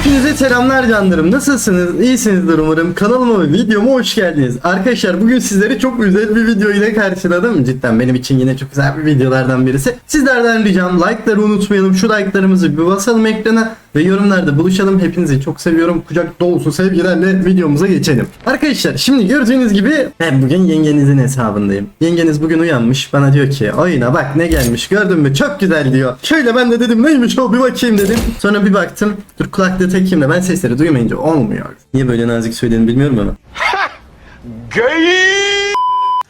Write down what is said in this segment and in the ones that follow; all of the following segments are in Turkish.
Hepinize selamlar canlarım. Nasılsınız? İyisinizdir umarım. Kanalıma ve videoma hoş geldiniz. Arkadaşlar bugün sizleri çok güzel bir video ile karşıladım. Cidden benim için yine çok güzel bir videolardan birisi. Sizlerden ricam like'ları unutmayalım. Şu like'larımızı bir basalım ekrana ve yorumlarda buluşalım. Hepinizi çok seviyorum. Kucak dolusu sevgilerle videomuza geçelim. Arkadaşlar şimdi gördüğünüz gibi ben bugün yengenizin hesabındayım. Yengeniz bugün uyanmış. Bana diyor ki oyuna bak ne gelmiş gördün mü çok güzel diyor. Şöyle ben de dedim neymiş o bir bakayım dedim. Sonra bir baktım. Dur kulaklığı takayım da ben sesleri duymayınca olmuyor. Niye böyle nazik söyledim bilmiyorum ama.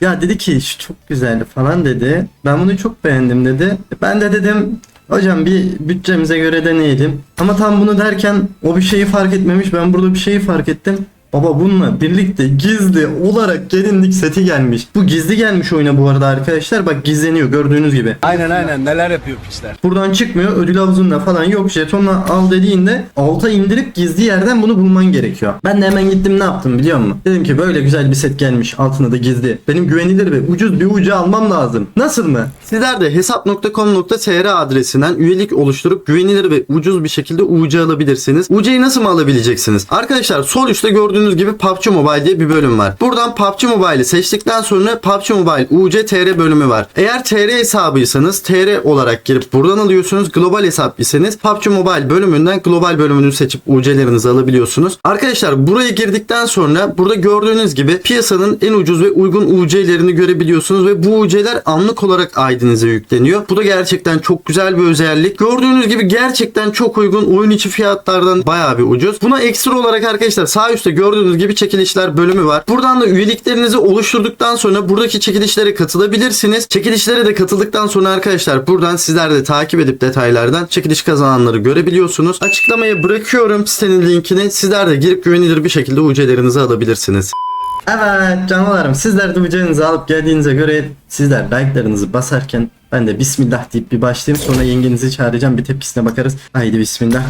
Ya dedi ki şu çok güzeldi falan dedi. Ben bunu çok beğendim dedi. Ben de dedim hocam bir bütçemize göre deneyelim. Ama tam bunu derken o bir şeyi fark etmemiş. Ben burada bir şeyi fark ettim. Baba bununla birlikte gizli olarak gelinlik seti gelmiş. Bu gizli gelmiş oyuna bu arada arkadaşlar. Bak gizleniyor gördüğünüz gibi. Aynen aynen neler yapıyor piçler. Buradan çıkmıyor. Ödül havuzunda falan yok. Jetonla al dediğinde alta indirip gizli yerden bunu bulman gerekiyor. Ben de hemen gittim ne yaptım biliyor musun? Dedim ki böyle güzel bir set gelmiş. Altında da gizli. Benim güvenilir ve ucuz bir ucu almam lazım. Nasıl mı? Sizler de hesap.com.tr adresinden üyelik oluşturup güvenilir ve ucuz bir şekilde UC alabilirsiniz. UC'yi nasıl mı alabileceksiniz? Arkadaşlar sol üstte gördüğünüz gibi PUBG Mobile diye bir bölüm var. Buradan PUBG Mobile'i seçtikten sonra PUBG Mobile UC TR bölümü var. Eğer TR hesabıysanız TR olarak girip buradan alıyorsunuz. Global hesap iseniz PUBG Mobile bölümünden global bölümünü seçip UC'lerinizi alabiliyorsunuz. Arkadaşlar buraya girdikten sonra burada gördüğünüz gibi piyasanın en ucuz ve uygun UC'lerini görebiliyorsunuz ve bu UC'ler anlık olarak ID'nize yükleniyor. Bu da gerçekten çok güzel bir özellik. Gördüğünüz gibi gerçekten çok uygun oyun içi fiyatlardan bayağı bir ucuz. Buna ekstra olarak arkadaşlar sağ üstte gördüğünüz gibi çekilişler bölümü var. Buradan da üyeliklerinizi oluşturduktan sonra buradaki çekilişlere katılabilirsiniz. Çekilişlere de katıldıktan sonra arkadaşlar buradan sizler de takip edip detaylardan çekiliş kazananları görebiliyorsunuz. Açıklamaya bırakıyorum sitenin linkini. Sizler de girip güvenilir bir şekilde UC'lerinizi alabilirsiniz. Evet canlarım sizler de ucağınızı alıp geldiğinize göre sizler like'larınızı basarken ben de bismillah deyip bir başlayayım sonra yengenizi çağıracağım bir tepkisine bakarız. Haydi bismillah.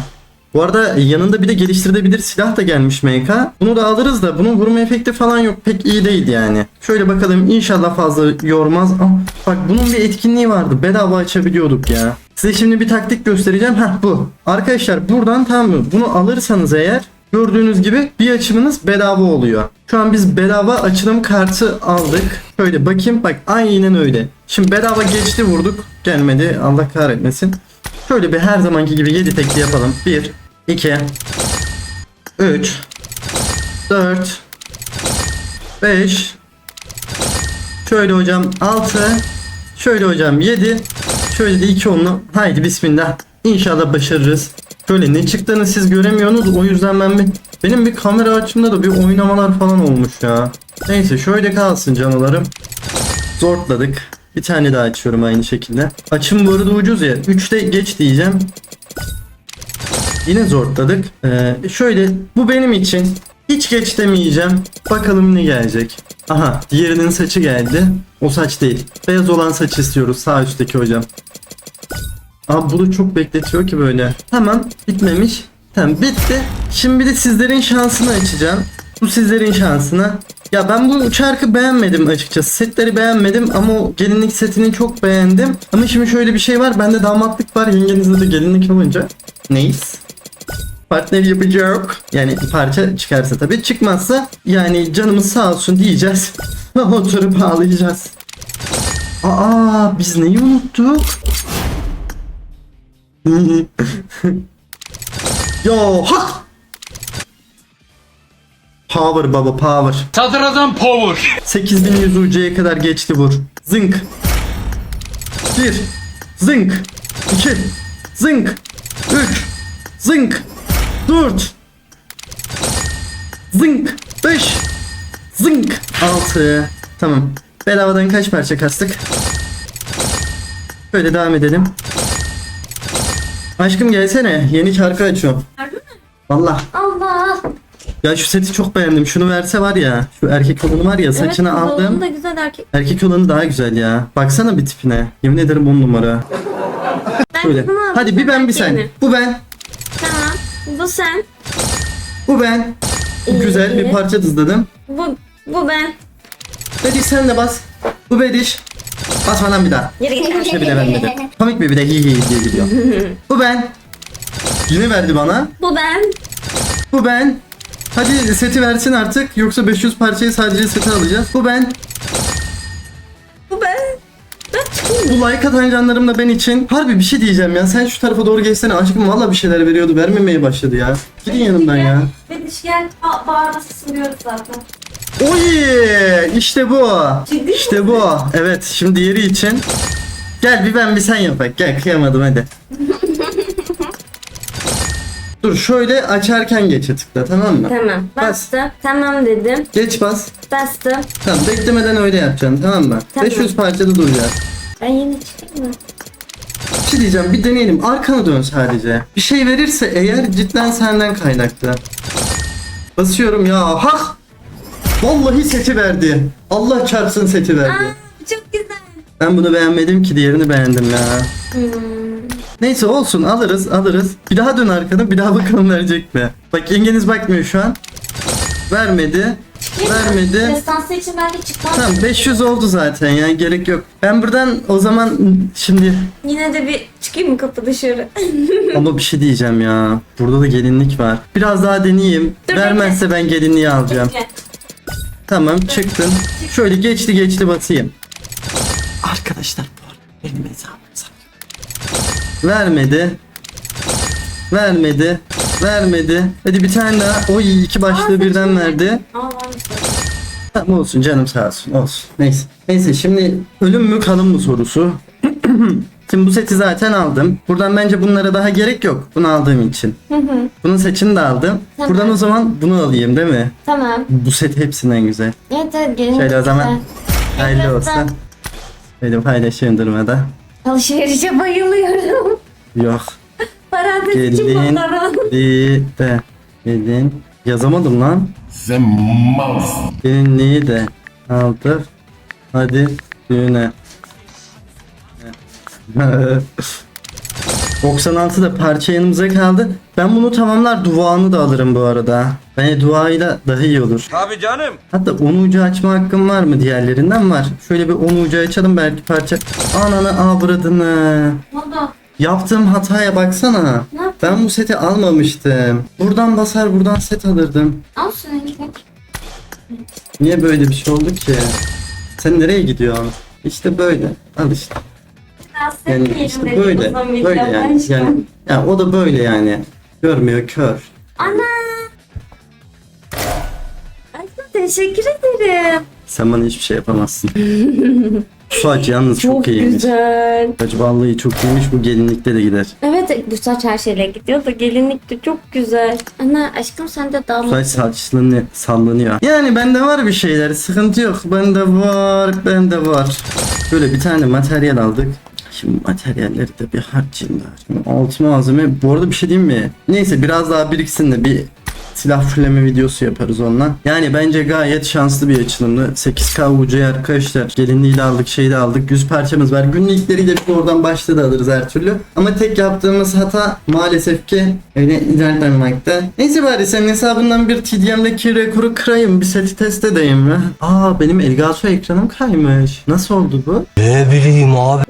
Bu arada yanında bir de geliştirilebilir silah da gelmiş MK. Bunu da alırız da bunun vurma efekti falan yok. Pek iyi değil yani. Şöyle bakalım inşallah fazla yormaz. Ah, bak bunun bir etkinliği vardı. Bedava açabiliyorduk ya. Size şimdi bir taktik göstereceğim. Heh bu. Arkadaşlar buradan tamam mı? Bunu alırsanız eğer Gördüğünüz gibi bir açımınız bedava oluyor. Şu an biz bedava açılım kartı aldık. Şöyle bakayım bak aynen öyle. Şimdi bedava geçti vurduk. Gelmedi Allah kahretmesin. Şöyle bir her zamanki gibi 7 tekli yapalım. 1, 2, 3, 4, 5, şöyle hocam 6, şöyle hocam 7, şöyle de 2 onlu. Haydi bismillah. İnşallah başarırız. Şöyle ne çıktığını siz göremiyorsunuz. O yüzden ben bir benim bir kamera açımda da bir oynamalar falan olmuş ya. Neyse şöyle kalsın canlarım. Zortladık. Bir tane daha açıyorum aynı şekilde. Açım bu arada ucuz ya. 3'te geç diyeceğim. Yine zortladık. Ee, şöyle bu benim için. Hiç geç demeyeceğim. Bakalım ne gelecek. Aha diğerinin saçı geldi. O saç değil. Beyaz olan saç istiyoruz sağ üstteki hocam. Abi bunu çok bekletiyor ki böyle. Tamam bitmemiş. Tamam bitti. Şimdi de sizlerin şansını açacağım. Bu sizlerin şansına. Ya ben bu çarkı beğenmedim açıkçası. Setleri beğenmedim ama o gelinlik setini çok beğendim. Ama şimdi şöyle bir şey var. Bende damatlık var. Yengenizde de gelinlik olunca. Neyiz? Partner yapacak. Yani parça çıkarsa tabii. Çıkmazsa yani canımız sağ olsun diyeceğiz. Oturup ağlayacağız. Aa biz neyi unuttuk? Yo hak. Power baba power. Satıradan power. 8100 UC'ye kadar geçti vur. Zınk. 1 Zınk 2 Zınk 3 Zınk 4 Zınk 5 Zınk 6 Tamam. Bedavadan kaç parça kastık? Böyle devam edelim. Aşkım gelsene. Yeni şarkı açıyorum. Valla. Allah. Ya şu seti çok beğendim. Şunu verse var ya. Şu erkek olanı var ya saçını evet, aldım. da güzel erkek. Erkek olanı daha güzel ya. Baksana bir tipine. Yemin ederim on numara. Ben Böyle. Hadi bir ben bir sen. Bu ben. Bu sen. Bu ben. İyi, güzel bir parça dızladım. Bu bu ben. Bediş sen de bas. Bu Bediş. Basma lan bir daha. Yürü git. İşte bile vermedi. Komik bir bir de hi hi diye gidiyor. Bu ben. Yine verdi bana. Bu ben. Bu ben. Hadi seti versin artık. Yoksa 500 parçayı sadece seti alacağız. Bu ben. Bu ben. Like atan canlarım da ben için. Harbi bir şey diyeceğim ya. Sen şu tarafa doğru geçsene. Aşkım valla bir şeyler veriyordu. Vermemeye başladı ya. Gidin yanımdan ya. Ve dış gel. Aa, bağırması siliyoruz zaten. Oy! İşte bu. Ciddi İşte bu. Evet şimdi diğeri için. Gel bir ben bir sen yapak. Gel kıyamadım hadi. Dur şöyle açarken geçe tıkla tamam mı? Tamam. Bas. Bastım. Tamam dedim. Geç bas. Bastım. Tamam beklemeden öyle yapacaksın tamam mı? Tamam. 500 parçada duracağız. Ben yeni çıkayım mı? Bir şey diyeceğim bir deneyelim. Arkana dön sadece. Bir şey verirse eğer cidden senden kaynaklı. Basıyorum ya. Hak! Vallahi seti verdi. Allah çarpsın seti verdi. Aa, çok güzel. Ben bunu beğenmedim ki diğerini beğendim ya. Hmm. Neyse olsun alırız alırız. Bir daha dön arkana bir daha bakalım verecek mi? Bak yengeniz bakmıyor şu an. Vermedi. Vermedi. Destansı için ben de çıkmam. Tamam 500 oldu zaten ya gerek yok. Ben buradan o zaman şimdi Yine de bir çıkayım mı kapı dışarı? ama bir şey diyeceğim ya. Burada da gelinlik var. Biraz daha deneyeyim. Dur, Vermezse ben gelinliği alacağım. Gel. Tamam çıktım. Şöyle geçti geçti basayım. Arkadaşlar bu arada benim hesabım. Vermedi. Vermedi. Vermedi. Hadi bir tane daha. Oy iki başlığı birden verdi. Varmış. Tamam olsun canım sağ olsun olsun. Neyse. Neyse şimdi ölüm mü kalım mı sorusu. Şimdi bu seti zaten aldım. Buradan bence bunlara daha gerek yok. Bunu aldığım için. Hı hı. Bunun seçini de aldım. Tamam. Buradan o zaman bunu alayım değil mi? Tamam. Bu set hepsinden güzel. Evet evet gelin. Şöyle o zaman hayırlı olsun. Böyle paylaşıyorum durmada. Alışverişe bayılıyorum. Yok. Parantez için Gelin. fotoğraf. De. Gelin. Yazamadım lan. Sen malsın. Gelinliği de aldık. Hadi düğüne. 96 da parça yanımıza kaldı. Ben bunu tamamlar duanı da alırım bu arada. Bence duayla daha iyi olur. Tabii canım. Hatta 10 ucu açma hakkım var mı diğerlerinden var. Şöyle bir 10 ucu açalım belki parça. Ananı avradını. Ne oldu? Yaptığım hataya baksana. Ne yaptın? Ben bu seti almamıştım. Buradan basar buradan set alırdım. Al şunu elini. Niye böyle bir şey oldu ki? Sen nereye gidiyorsun? İşte böyle. Al işte. Yani işte böyle. Böyle yani. Yani ya o da böyle yani. Görmüyor kör. Ana. Aşkım teşekkür ederim. Sen bana hiçbir şey yapamazsın. Şu saç yalnız çok, iyiymiş. güzel. Saç vallahi çok iyiymiş. Bu gelinlikte de gider. Evet bu saç her şeyle gidiyor da gelinlik de çok güzel. Ana aşkım sen de daha Saç saçlarını sallanıyor. Yani bende var bir şeyler. Sıkıntı yok. Bende var. Bende var. Böyle bir tane materyal aldık. Şimdi materyalleri de bir harcayayım da. Şimdi altı malzeme. Bu arada bir şey diyeyim mi? Neyse biraz daha biriksin de bir silah fulleme videosu yaparız onunla. Yani bence gayet şanslı bir açılımdı. 8K UC arkadaşlar. Gelinliği de aldık, şeyi de aldık. 100 parçamız var. Günlükleri de biz oradan başta da alırız her türlü. Ama tek yaptığımız hata maalesef ki öyle ilerlememakte. Neyse bari senin hesabından bir TDM'deki rekoru kırayım. Bir seti test edeyim mi? Aa benim Elgato ekranım kaymış. Nasıl oldu bu?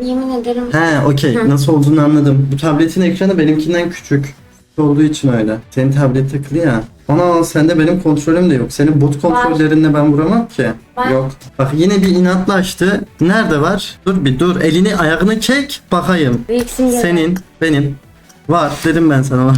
yemin ederim. He okey. Nasıl olduğunu anladım. Bu tabletin ekranı benimkinden küçük olduğu için öyle. Senin tablet takılı ya. Ana sende benim kontrolüm de yok. Senin bot kontrollerinle ben vuramam ki. Var. Yok. Bak yine bir inatlaştı. Nerede var? Dur bir dur. Elini ayağını çek. Bakayım. Senin, benim. Var dedim ben sana var.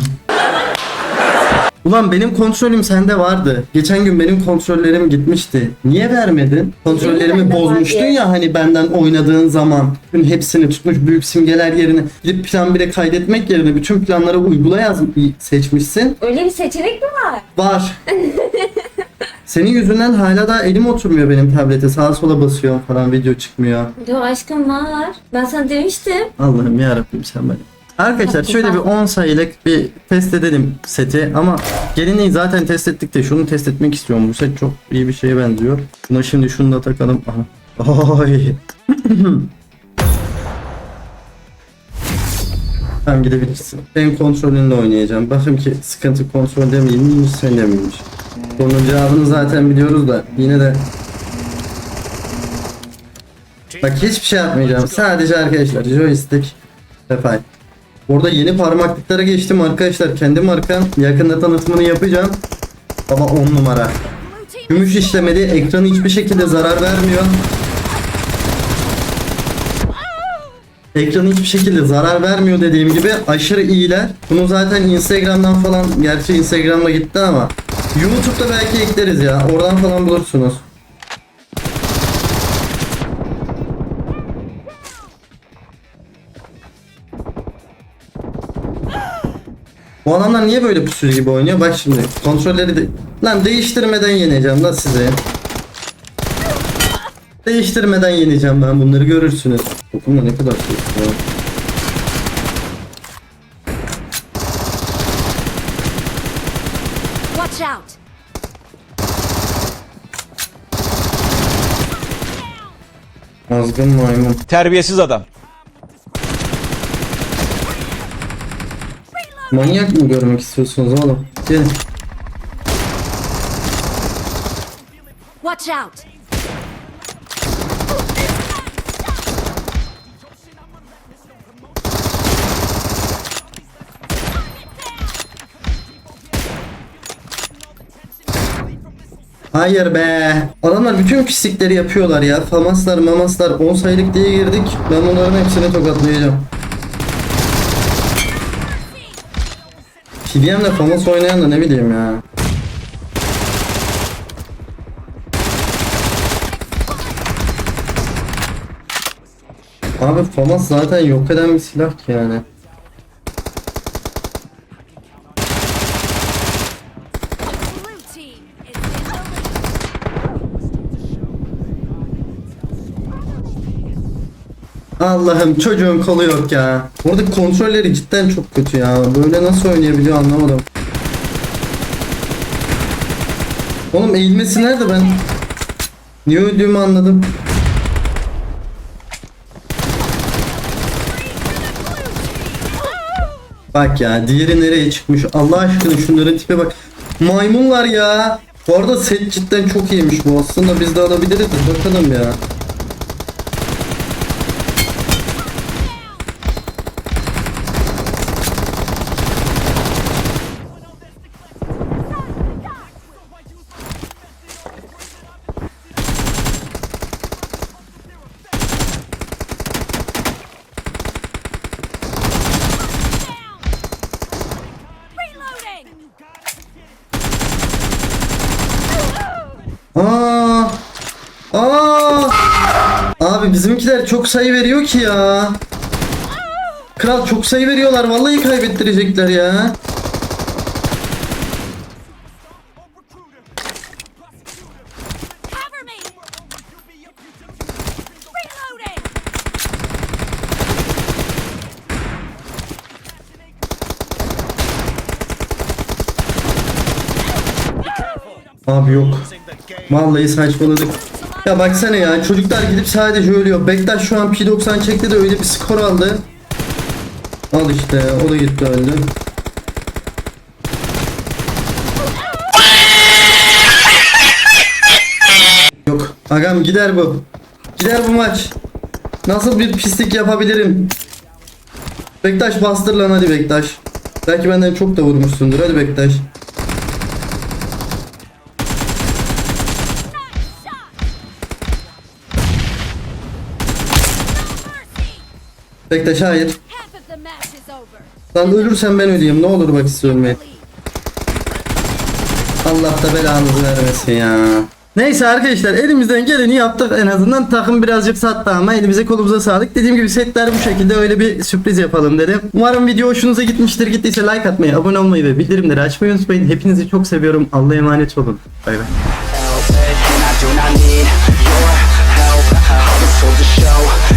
Ulan benim kontrolüm sende vardı. Geçen gün benim kontrollerim gitmişti. Niye vermedin? Kontrollerimi bozmuştun ya hani benden oynadığın zaman. Bütün hepsini tutmuş büyük simgeler yerine gidip plan bile kaydetmek yerine bütün planları uygula yaz seçmişsin. Öyle bir seçenek mi var? Var. Senin yüzünden hala daha elim oturmuyor benim tablete. Sağa sola basıyorum falan video çıkmıyor. Yo aşkım var. Ben sana demiştim. Allah'ım yarabbim sen beni. Arkadaşlar şöyle bir 10 sayılık bir test edelim seti ama gelinliği zaten test ettik de şunu test etmek istiyorum. Bu set çok iyi bir şeye benziyor. Buna şimdi şunu da takalım. Aha. Oy. tamam gidebilirsin. Ben kontrolünle oynayacağım. Bakın ki sıkıntı kontrolde miymiş sende miymiş. Bunun cevabını zaten biliyoruz da yine de Bak hiçbir şey yapmayacağım. Sadece arkadaşlar joystick file. Orada yeni parmaklıklara geçtim arkadaşlar. Kendi markam. Yakında tanıtımını yapacağım. Ama 10 numara. Gümüş işlemeli. Ekranı hiçbir şekilde zarar vermiyor. Ekranı hiçbir şekilde zarar vermiyor dediğim gibi aşırı iyiler. Bunu zaten Instagram'dan falan gerçi Instagram'da gitti ama YouTube'da belki ekleriz ya. Oradan falan bulursunuz. Bu adamlar niye böyle pusu gibi oynuyor? Bak şimdi kontrolleri de... Lan değiştirmeden yeneceğim lan sizi. Değiştirmeden yeneceğim ben bunları görürsünüz. Okuma ne kadar şey ya. Watch out! Azgın maymun. Terbiyesiz adam. Manyak mı görmek istiyorsunuz oğlum? Gelin. Watch out! Hayır be. Adamlar bütün pislikleri yapıyorlar ya. Famaslar mamaslar 10 sayılık diye girdik. Ben bunların hepsini tokatlayacağım. PDM'le Famas oynayan da ne bileyim ya. Abi Famas zaten yok eden bir silah ki yani. Allah'ım çocuğun kolu yok ya. Burada kontrolleri cidden çok kötü ya. Böyle nasıl oynayabiliyor anlamadım. Oğlum eğilmesi nerede ben? Niye öldüğümü anladım. Bak ya diğeri nereye çıkmış Allah aşkına şunların tipe bak. Maymunlar ya. Bu arada set cidden çok iyiymiş bu aslında biz de alabiliriz bakalım ya. Aa! Aa! Abi bizimkiler çok sayı veriyor ki ya. Kral çok sayı veriyorlar. Vallahi kaybettirecekler ya. Abi yok. Vallahi saçmaladık. Ya baksana ya çocuklar gidip sadece ölüyor. Bektaş şu an P90 çekti de öyle bir skor aldı. Al işte o da gitti öldü. Yok. Agam gider bu. Gider bu maç. Nasıl bir pislik yapabilirim? Bektaş bastır lan hadi Bektaş. Belki benden çok da vurmuşsundur. Hadi Bektaş. Bektaş hayır. Lan ölürsen ben öleyim. Ne olur bak size ölmeyin. Allah da belanızı vermesin ya. Neyse arkadaşlar elimizden geleni yaptık en azından takım birazcık sattı ama elimize kolumuza sağlık. Dediğim gibi setler bu şekilde öyle bir sürpriz yapalım dedim. Umarım video hoşunuza gitmiştir. Gittiyse like atmayı, abone olmayı ve bildirimleri açmayı unutmayın. Hepinizi çok seviyorum. Allah'a emanet olun. Bay bay. help. I was told to show